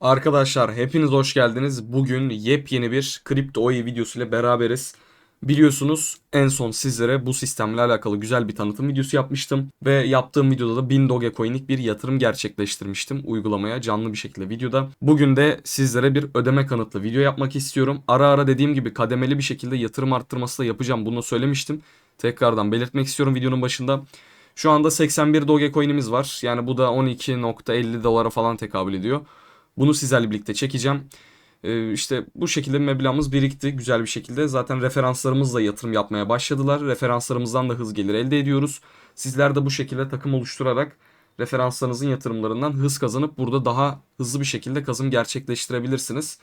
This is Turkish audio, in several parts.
Arkadaşlar hepiniz hoş geldiniz. Bugün yepyeni bir Crypto Oy videosu ile beraberiz. Biliyorsunuz en son sizlere bu sistemle alakalı güzel bir tanıtım videosu yapmıştım. Ve yaptığım videoda da 1000 Dogecoin'lik bir yatırım gerçekleştirmiştim uygulamaya canlı bir şekilde videoda. Bugün de sizlere bir ödeme kanıtlı video yapmak istiyorum. Ara ara dediğim gibi kademeli bir şekilde yatırım arttırması da yapacağım bunu söylemiştim. Tekrardan belirtmek istiyorum videonun başında. Şu anda 81 Dogecoin'imiz var. Yani bu da 12.50 dolara falan tekabül ediyor. Bunu sizlerle birlikte çekeceğim. Ee, işte bu şekilde meblağımız birikti güzel bir şekilde. Zaten referanslarımızla yatırım yapmaya başladılar. Referanslarımızdan da hız gelir elde ediyoruz. Sizler de bu şekilde takım oluşturarak referanslarınızın yatırımlarından hız kazanıp burada daha hızlı bir şekilde kazım gerçekleştirebilirsiniz.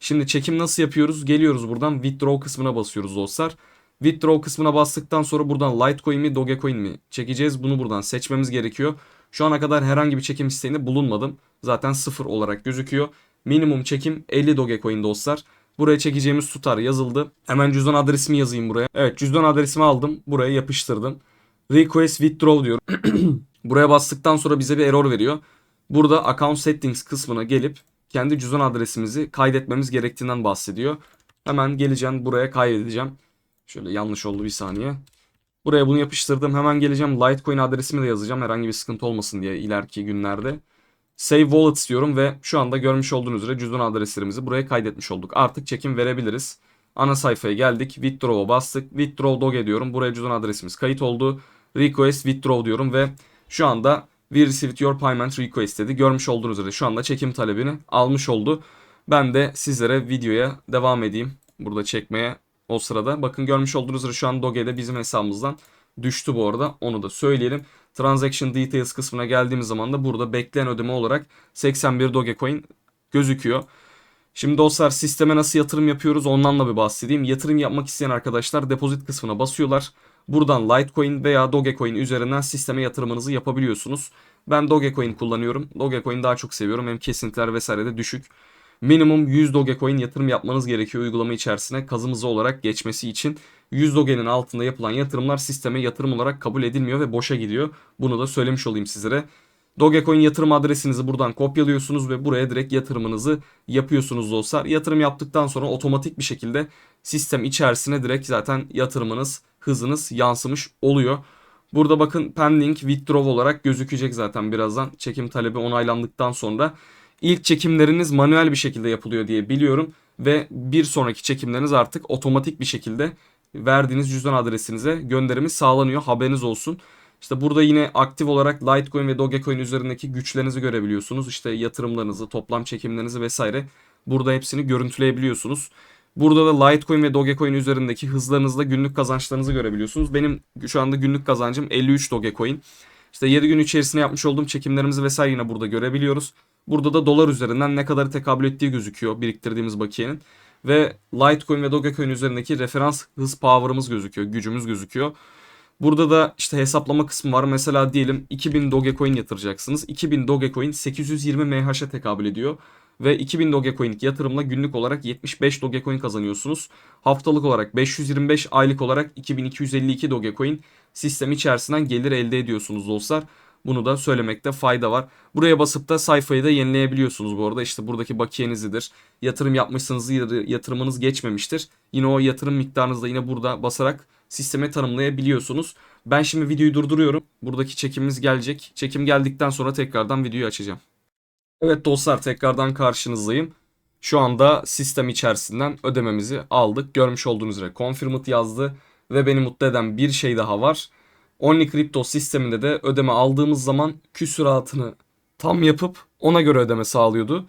Şimdi çekim nasıl yapıyoruz? Geliyoruz buradan withdraw kısmına basıyoruz dostlar. Withdraw kısmına bastıktan sonra buradan Litecoin mi Dogecoin mi çekeceğiz. Bunu buradan seçmemiz gerekiyor. Şu ana kadar herhangi bir çekim isteğinde bulunmadım. Zaten sıfır olarak gözüküyor. Minimum çekim 50 Dogecoin dostlar. Buraya çekeceğimiz tutar yazıldı. Hemen cüzdan adresimi yazayım buraya. Evet cüzdan adresimi aldım. Buraya yapıştırdım. Request withdraw diyorum. buraya bastıktan sonra bize bir error veriyor. Burada account settings kısmına gelip kendi cüzdan adresimizi kaydetmemiz gerektiğinden bahsediyor. Hemen geleceğim buraya kaydedeceğim. Şöyle yanlış oldu bir saniye. Buraya bunu yapıştırdım. Hemen geleceğim. Litecoin adresimi de yazacağım. Herhangi bir sıkıntı olmasın diye ileriki günlerde. Save Wallet diyorum ve şu anda görmüş olduğunuz üzere cüzdan adreslerimizi buraya kaydetmiş olduk. Artık çekim verebiliriz. Ana sayfaya geldik. Withdraw'a bastık. Withdraw Doge diyorum. Buraya cüzdan adresimiz kayıt oldu. Request Withdraw diyorum ve şu anda We received your payment request dedi. Görmüş olduğunuz üzere şu anda çekim talebini almış oldu. Ben de sizlere videoya devam edeyim. Burada çekmeye o sırada. Bakın görmüş olduğunuz üzere şu an Doge'de bizim hesabımızdan düştü bu arada. Onu da söyleyelim. Transaction Details kısmına geldiğimiz zaman da burada bekleyen ödeme olarak 81 Dogecoin gözüküyor. Şimdi dostlar sisteme nasıl yatırım yapıyoruz ondan da bir bahsedeyim. Yatırım yapmak isteyen arkadaşlar depozit kısmına basıyorlar. Buradan Litecoin veya Dogecoin üzerinden sisteme yatırımınızı yapabiliyorsunuz. Ben Dogecoin kullanıyorum. Dogecoin daha çok seviyorum. Hem kesintiler vesaire de düşük. Minimum 100 Dogecoin yatırım yapmanız gerekiyor uygulama içerisine kazımızı olarak geçmesi için. 100 Doge'nin altında yapılan yatırımlar sisteme yatırım olarak kabul edilmiyor ve boşa gidiyor. Bunu da söylemiş olayım sizlere. Dogecoin yatırım adresinizi buradan kopyalıyorsunuz ve buraya direkt yatırımınızı yapıyorsunuz dostlar. Yatırım yaptıktan sonra otomatik bir şekilde sistem içerisine direkt zaten yatırımınız, hızınız yansımış oluyor. Burada bakın pending withdraw olarak gözükecek zaten birazdan çekim talebi onaylandıktan sonra. İlk çekimleriniz manuel bir şekilde yapılıyor diye biliyorum ve bir sonraki çekimleriniz artık otomatik bir şekilde verdiğiniz cüzdan adresinize gönderimi sağlanıyor. Haberiniz olsun. İşte burada yine aktif olarak Litecoin ve Dogecoin üzerindeki güçlerinizi görebiliyorsunuz. İşte yatırımlarınızı, toplam çekimlerinizi vesaire burada hepsini görüntüleyebiliyorsunuz. Burada da Litecoin ve Dogecoin üzerindeki hızlarınızla günlük kazançlarınızı görebiliyorsunuz. Benim şu anda günlük kazancım 53 Dogecoin. İşte 7 gün içerisinde yapmış olduğum çekimlerimizi vesaire yine burada görebiliyoruz. Burada da dolar üzerinden ne kadar tekabül ettiği gözüküyor biriktirdiğimiz bakiyenin. Ve Litecoin ve Dogecoin üzerindeki referans hız power'ımız gözüküyor, gücümüz gözüküyor. Burada da işte hesaplama kısmı var. Mesela diyelim 2000 Dogecoin yatıracaksınız. 2000 Dogecoin 820 MH'e tekabül ediyor. Ve 2000 Dogecoin'lik yatırımla günlük olarak 75 Dogecoin kazanıyorsunuz. Haftalık olarak 525, aylık olarak 2252 Dogecoin sistem içerisinden gelir elde ediyorsunuz dostlar. Bunu da söylemekte fayda var. Buraya basıp da sayfayı da yenileyebiliyorsunuz bu arada. İşte buradaki bakiyenizidir. Yatırım yapmışsınız yatırımınız geçmemiştir. Yine o yatırım miktarınızı da yine burada basarak sisteme tanımlayabiliyorsunuz. Ben şimdi videoyu durduruyorum. Buradaki çekimimiz gelecek. Çekim geldikten sonra tekrardan videoyu açacağım. Evet dostlar tekrardan karşınızdayım. Şu anda sistem içerisinden ödememizi aldık. Görmüş olduğunuz üzere confirmed yazdı. Ve beni mutlu eden bir şey daha var. Only Crypto sisteminde de ödeme aldığımız zaman küsuratını tam yapıp ona göre ödeme sağlıyordu.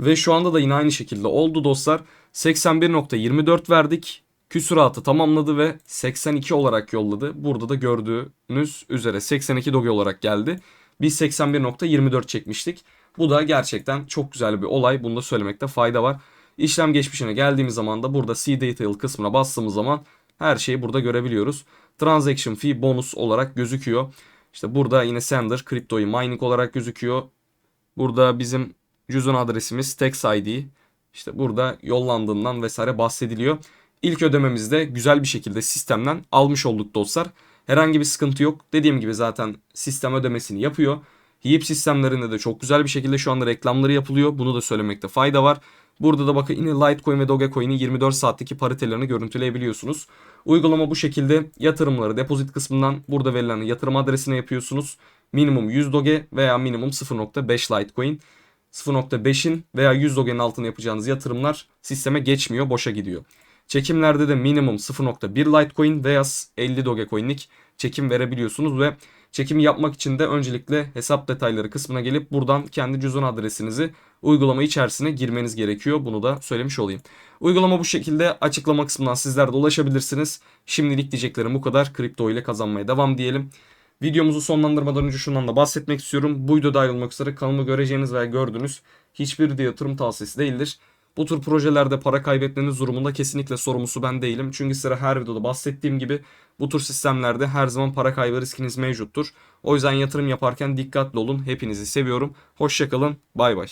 Ve şu anda da yine aynı şekilde oldu dostlar. 81.24 verdik. Küsuratı tamamladı ve 82 olarak yolladı. Burada da gördüğünüz üzere 82 doge olarak geldi. Biz 81.24 çekmiştik. Bu da gerçekten çok güzel bir olay. Bunu da söylemekte fayda var. İşlem geçmişine geldiğimiz zaman da burada C Detail kısmına bastığımız zaman her şeyi burada görebiliyoruz. Transaction fee bonus olarak gözüküyor. İşte burada yine sender kriptoyu mining olarak gözüküyor. Burada bizim cüzdan adresimiz tax ID. İşte burada yollandığından vesaire bahsediliyor. İlk ödememizde güzel bir şekilde sistemden almış olduk dostlar. Herhangi bir sıkıntı yok. Dediğim gibi zaten sistem ödemesini yapıyor. HIP sistemlerinde de çok güzel bir şekilde şu anda reklamları yapılıyor. Bunu da söylemekte fayda var. Burada da bakın yine Litecoin ve Dogecoin'in 24 saatteki paritelerini görüntüleyebiliyorsunuz. Uygulama bu şekilde yatırımları depozit kısmından burada verilen yatırım adresine yapıyorsunuz. Minimum 100 Doge veya minimum 0.5 Litecoin. 0.5'in veya 100 Doge'nin altına yapacağınız yatırımlar sisteme geçmiyor, boşa gidiyor. Çekimlerde de minimum 0.1 Litecoin veya 50 Dogecoin'lik çekim verebiliyorsunuz ve çekimi yapmak için de öncelikle hesap detayları kısmına gelip buradan kendi cüzdan adresinizi uygulama içerisine girmeniz gerekiyor. Bunu da söylemiş olayım. Uygulama bu şekilde açıklama kısmından sizler de ulaşabilirsiniz. Şimdilik diyeceklerim bu kadar. Kripto ile kazanmaya devam diyelim. Videomuzu sonlandırmadan önce şundan da bahsetmek istiyorum. Bu videoda ayrılmak üzere kanalımı göreceğiniz veya gördüğünüz hiçbir yatırım tavsiyesi değildir. Bu tür projelerde para kaybetmeniz durumunda kesinlikle sorumlusu ben değilim. Çünkü sıra her videoda bahsettiğim gibi bu tür sistemlerde her zaman para kaybı riskiniz mevcuttur. O yüzden yatırım yaparken dikkatli olun. Hepinizi seviyorum. Hoşçakalın. Bay bay.